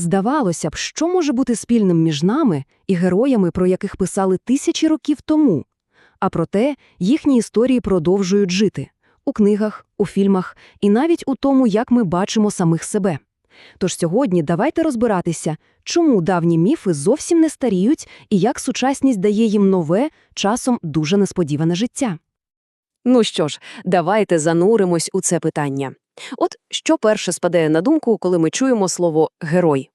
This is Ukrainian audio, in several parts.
Здавалося б, що може бути спільним між нами і героями, про яких писали тисячі років тому. А проте їхні історії продовжують жити у книгах, у фільмах і навіть у тому, як ми бачимо самих себе. Тож сьогодні давайте розбиратися, чому давні міфи зовсім не старіють і як сучасність дає їм нове, часом дуже несподіване життя. Ну що ж, давайте зануримось у це питання. От що перше спадає на думку, коли ми чуємо слово герой?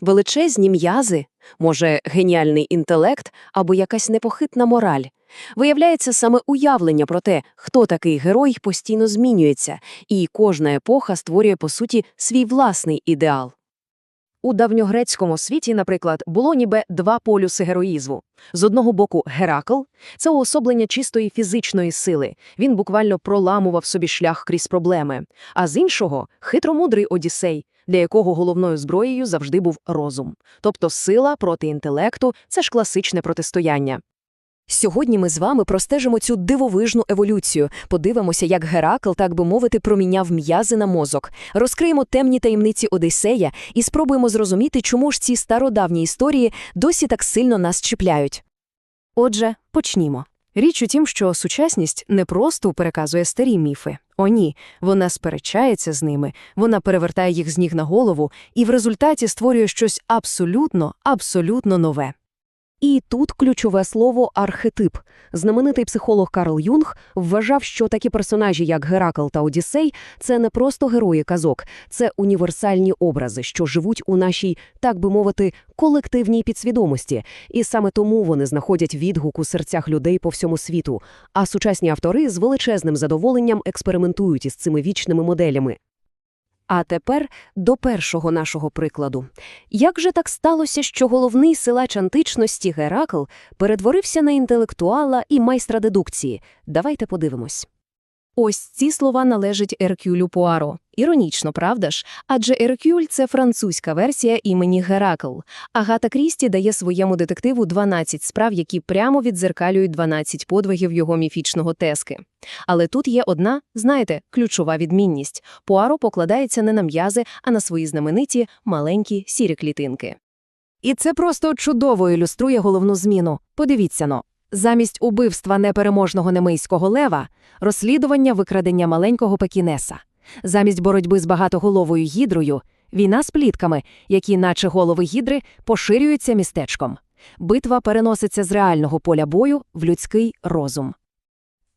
Величезні м'язи, може, геніальний інтелект або якась непохитна мораль. Виявляється, саме уявлення про те, хто такий герой, постійно змінюється, і кожна епоха створює, по суті, свій власний ідеал. У давньогрецькому світі, наприклад, було ніби два полюси героїзму. З одного боку, Геракл – це уособлення чистої фізичної сили. Він буквально проламував собі шлях крізь проблеми. А з іншого – хитромудрий Одіссей, для якого головною зброєю завжди був розум. Тобто сила проти інтелекту – це ж класичне протистояння. Сьогодні ми з вами простежимо цю дивовижну еволюцію, подивимося, як Геракл, так би мовити, проміняв м'язи на мозок, розкриємо темні таємниці Одіссея і спробуємо зрозуміти, чому ж ці стародавні історії досі так сильно нас чіпляють. Отже, почнімо. Річ у тім, що сучасність не просто переказує старі міфи. О, ні, вона сперечається з ними, вона перевертає їх з ніг на голову і в результаті створює щось абсолютно, абсолютно нове. І тут ключове слово архетип. Знаменитий психолог Карл Юнг вважав, що такі персонажі, як Геракл та Одіссей, це не просто герої казок, це універсальні образи, що живуть у нашій, так би мовити, колективній підсвідомості. І саме тому вони знаходять відгук у серцях людей по всьому світу. А сучасні автори з величезним задоволенням експериментують із цими вічними моделями. А тепер до першого нашого прикладу. Як же так сталося, що головний силач античності Геракл перетворився на інтелектуала і майстра дедукції? Давайте подивимось. Ось ці слова належать Еркюлю Пуаро. Іронічно, правда ж? Адже Еркюль – це французька версія імені Геракл. Агата Крісті дає своєму детективу 12 справ, які прямо віддзеркалюють 12 подвигів його міфічного тески. Але тут є одна, знаєте, ключова відмінність. Пуаро покладається не на м'язи, а на свої знамениті маленькі сірі клітинки. І це просто чудово ілюструє головну зміну. Подивіться-но. Замість убивства непереможного немийського лева розслідування викрадення маленького пекінеса. Замість боротьби з багатоголовою гідрою війна з плітками, які, наче голови гідри, поширюються містечком. Битва переноситься з реального поля бою в людський розум.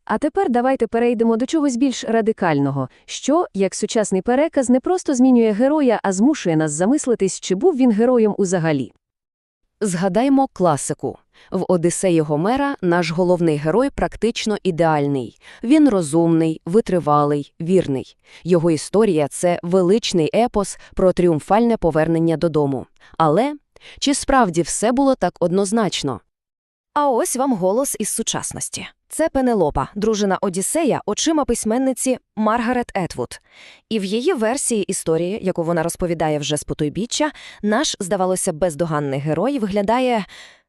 А тепер давайте перейдемо до чогось більш радикального, що, як сучасний переказ, не просто змінює героя, а змушує нас замислитись, чи був він героєм узагалі. Згадаймо класику. В Одисеї Гомера наш головний герой практично ідеальний. Він розумний, витривалий, вірний. Його історія це величний епос про тріумфальне повернення додому. Але чи справді все було так однозначно? А ось вам голос із сучасності. Це Пенелопа, дружина Одіссея, очима письменниці Маргарет Етвуд. І в її версії історії, яку вона розповідає вже з потойбіччя, наш, здавалося, бездоганний герой виглядає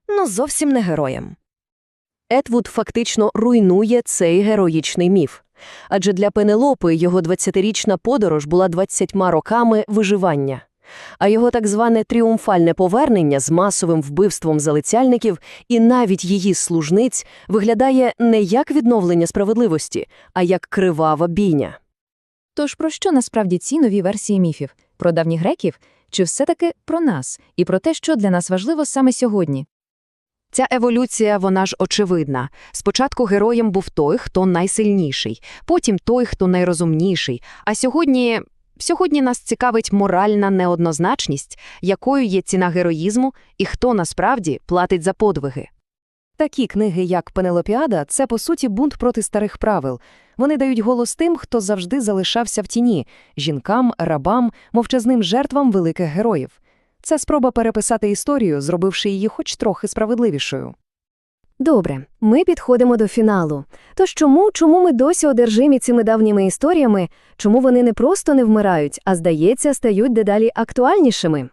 ну зовсім не героєм. Етвуд фактично руйнує цей героїчний міф. Адже для Пенелопи його 20-річна подорож була 20 роками виживання. А його так зване тріумфальне повернення з масовим вбивством залицяльників і навіть її служниць виглядає не як відновлення справедливості, а як кривава бійня. Тож про що насправді ці нові версії міфів? Про давніх греків? Чи все-таки про нас і про те, що для нас важливо саме сьогодні? Ця еволюція, вона ж очевидна. Спочатку героєм був той, хто найсильніший, потім той, хто найрозумніший. А сьогодні Сьогодні нас цікавить моральна неоднозначність, якою є ціна героїзму і хто насправді платить за подвиги. Такі книги, як Пенелопіада, це по суті бунт проти старих правил. Вони дають голос тим, хто завжди залишався в тіні жінкам, рабам, мовчазним жертвам великих героїв. Це спроба переписати історію, зробивши її хоч трохи справедливішою. Добре, ми підходимо до фіналу. Тож чому, чому ми досі одержимі цими давніми історіями, чому вони не просто не вмирають, а здається, стають дедалі актуальнішими?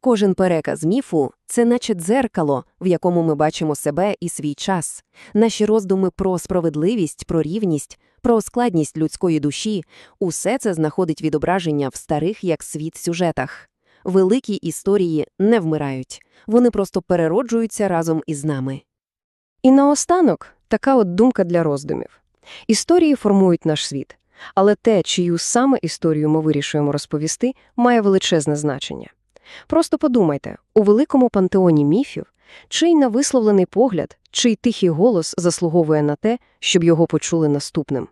Кожен переказ міфу це наче дзеркало, в якому ми бачимо себе і свій час. Наші роздуми про справедливість, про рівність, про складність людської душі усе це знаходить відображення в старих як світ сюжетах. великі історії не вмирають. Вони просто перероджуються разом із нами. І наостанок така от думка для роздумів. Історії формують наш світ, але те, чию саме історію ми вирішуємо розповісти, має величезне значення. Просто подумайте, у великому пантеоні міфів, чий на висловлений погляд, чий тихий голос заслуговує на те, щоб його почули наступним.